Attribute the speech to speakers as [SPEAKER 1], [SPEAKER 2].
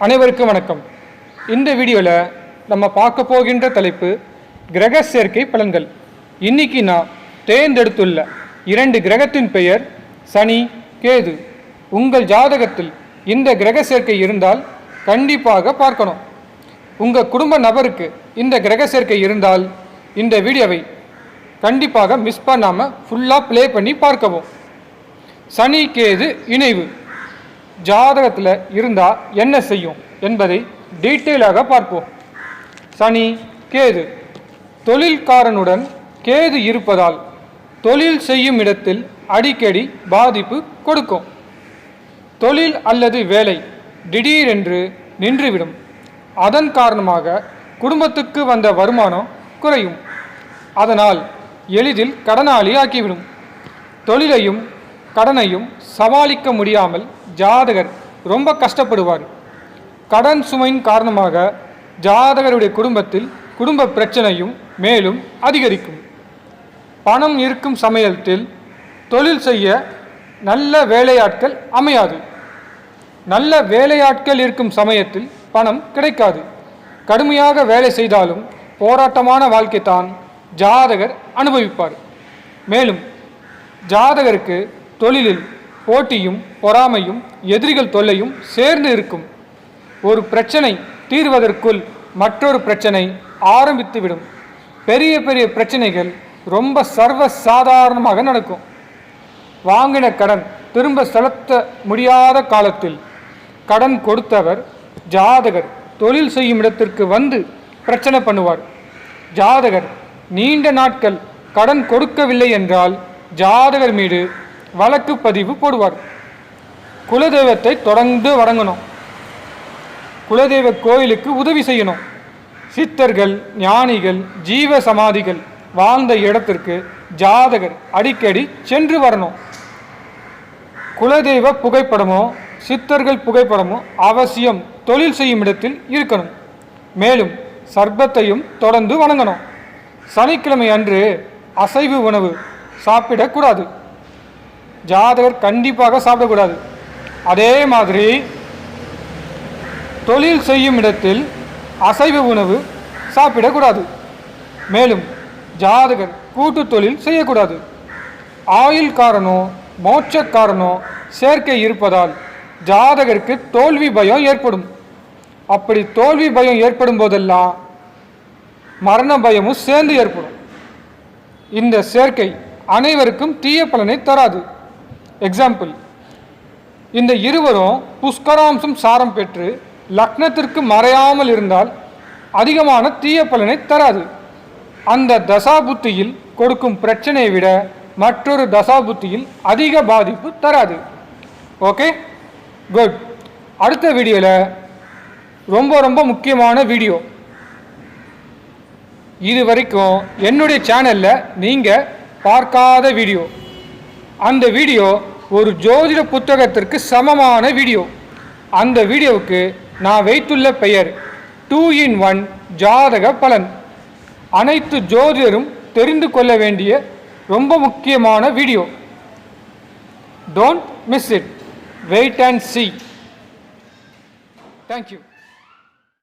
[SPEAKER 1] அனைவருக்கும் வணக்கம். இந்த வீடியோவில் நம்ம பார்க்க போகின்ற தலைப்பு கிரக சேர்க்கை பலன்கள். இன்னைக்கு நான் தேர்ந்தெடுத்துள்ள இரண்டு கிரகத்தின் பெயர் சனி கேது. உங்கள் ஜாதகத்தில் இந்த கிரக சேர்க்கை இருந்தால் கண்டிப்பாக பார்க்கணும். உங்கள் குடும்ப நபருக்கு இந்த கிரக சேர்க்கை இருந்தால் இந்த வீடியோவை கண்டிப்பாக மிஸ் பண்ணாமல் ஃபுல்லாக ப்ளே பண்ணி பார்க்கவும். சனி கேது இணைவு. ஜாதகத்தில் இருந்தால் என்ன செய்யும் என்பதை டீட்டெயிலாக பார்ப்போம். சனி கேது. தொழில்காரனுடன் கேது இருப்பதால் தொழில் செய்யும் இடத்தில் அடிக்கடி பாதிப்பு கொடுக்கும். தொழில் அல்லது வேலை திடீரென்று நின்றுவிடும். அதன் காரணமாக குடும்பத்துக்கு வந்த வருமானம் குறையும். அதனால் எளிதில் கடனாளி ஆக்கிவிடும். தொழிலையும் கடனையும் சமாளிக்க முடியாமல் ஜாதகர் ரொம்ப கஷ்டப்படுவார். கடன் சுமையின் காரணமாக ஜாதகருடைய குடும்பத்தில் குடும்ப பிரச்சனையும் மேலும் அதிகரிக்கும். பணம் இருக்கும் சமயத்தில் தொழில் செய்ய நல்ல வேலையாட்கள் அமையாது. நல்ல வேலையாட்கள் இருக்கும் சமயத்தில் பணம் கிடைக்காது. கடுமையாக வேலை செய்தாலும் போராட்டமான வாழ்க்கை தான் ஜாதகர் அனுபவிப்பார். மேலும் ஜாதகருக்கு தொழிலில் போட்டியும் பொறாமையும் எதிரிகள் தொல்லையும் சேர்ந்து இருக்கும். ஒரு பிரச்சனை தீர்வதற்குள் மற்றொரு பிரச்சனை ஆரம்பித்துவிடும். பெரிய பெரிய பிரச்சனைகள் ரொம்ப சர்வ சாதாரணமாக நடக்கும். வாங்கின கடன் திரும்ப செலுத்த முடியாத காலத்தில் கடன் கொடுத்தவர் ஜாதகர் தொழில் செய்யும் இடத்திற்கு வந்து பிரச்சனை பண்ணுவார். ஜாதகர் நீண்ட நாட்கள் கடன் கொடுக்கவில்லை என்றால் ஜாதகர் மீது வழக்கு பதிவு போடுவார். குலதெய்வத்தை தொடர்ந்து வணங்கணும். குலதெய்வ கோயிலுக்கு உதவி செய்யணும். சித்தர்கள் ஞானிகள் ஜீவ சமாதிகள் வாழ்ந்த இடத்திற்கு ஜாதகர் அடிக்கடி சென்று வரணும். குலதெய்வ புகைப்படமோ சித்தர்கள் புகைப்படமோ அவசியம் தொழில் செய்யும் இடத்தில் இருக்கணும். மேலும் சர்பத்தையும் தொடர்ந்து வணங்கணும். சனிக்கிழமை அன்று அசைவு உணவு சாப்பிடக்கூடாது. ஜாதகர் கண்டிப்பாக சாப்பிடக்கூடாது. அதே மாதிரி தொழில் செய்யும் இடத்தில் அசைவ உணவு சாப்பிடக்கூடாது. மேலும் ஜாதகர் கூட்டு தொழில் செய்யக்கூடாது. ஆயுள் ஆயுள்காரனோ மோட்சக்காரனோ சேர்க்கை இருப்பதால் ஜாதகருக்கு தோல்வி பயம் ஏற்படும். அப்படி தோல்வி பயம் ஏற்படும் போதெல்லாம் மரண பயமும் சேர்ந்து ஏற்படும். இந்த சேர்க்கை அனைவருக்கும் தீய பலனை தராது. எக்ஸாம்பிள் இந்த இருவரும் புஷ்கராம்சம் சாரம் பெற்று லக்னத்திற்கு மறையாமல் இருந்தால் அதிகமான தீய பலனை தராது. அந்த தசாபுத்தியில் கொடுக்கும் பிரச்சனையை விட மற்றொரு தசாபுத்தியில் அதிக பாதிப்பு தராது. ஓகே குட் அடுத்த வீடியோவில் ரொம்ப ரொம்ப முக்கியமான வீடியோ. இது வரைக்கும் என்னுடைய சேனலில் நீங்கள் பார்க்காத வீடியோ. அந்த வீடியோ ஒரு ஜோதிட புத்தகத்திற்கு சமமான வீடியோ அந்த வீடியோவுக்கு நான் வைத்துள்ள பெயர் டூ இன் ஒன் ஜாதக பலன். அனைத்து ஜோதிடரும் தெரிந்து கொள்ள வேண்டிய ரொம்ப முக்கியமான video don't miss it wait and see thank you